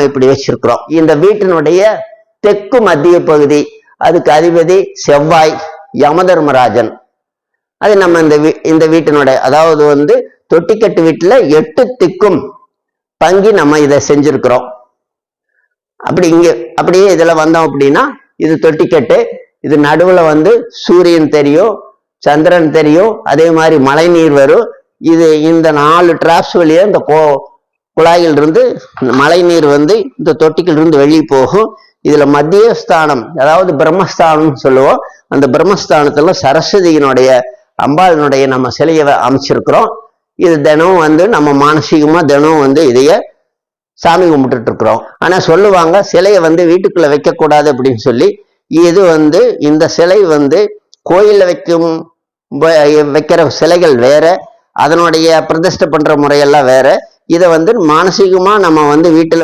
நம்ம இப்படி வச்சிருக்கிறோம். இந்த வீட்டினுடைய தெற்கு மத்திய பகுதி அதுக்கு அதிபதி செவ்வாய் யமதர்மராஜன். அது நம்ம இந்த வீ இந்த வீட்டினுடைய அதாவது வந்து தொட்டிக்கட்டு வீட்டில் எட்டு திக்கும் பங்கி நம்ம இதை செஞ்சுருக்கிறோம். அப்படி இங்கே அப்படியே இதில் வந்தோம் அப்படின்னா இது தொட்டிக்கட்டு இது நடுவில் வந்து சூரியன் தெரியும் சந்திரன் தெரியும் அதே மாதிரி மழை நீர் வரும். இது இந்த நாலு டிராப்ஸ் வழியா இந்த கோ குழாயிலிருந்து இந்த மழை நீர் வந்து இந்த தொட்டிக்கிலிருந்து வெளியே போகும். இதுல மத்திய ஸ்தானம் அதாவது பிரம்மஸ்தானம்னு சொல்லுவோம். அந்த பிரம்மஸ்தானத்துல சரஸ்வதியினுடைய அம்பாளினுடைய நம்ம சிலையை அமைச்சிருக்கிறோம். இது தினமும் வந்து நம்ம மானசீகமா தினமும் வந்து இதைய சாமி கும்பிட்டுட்டு இருக்கிறோம் ஆனா சொல்லுவாங்க சிலையை வந்து வீட்டுக்குள்ள வைக்க கூடாது அப்படின்னு சொல்லி. இது வந்து இந்த சிலை வந்து கோயிலில் வைக்கும் வ- வைக்கிற சிலைகள் வேற அதனுடைய பிரதிஷ்டை பண்ற முறையெல்லாம் வேற. இதை வந்து மானசீகமா நம்ம வந்து வீட்டில்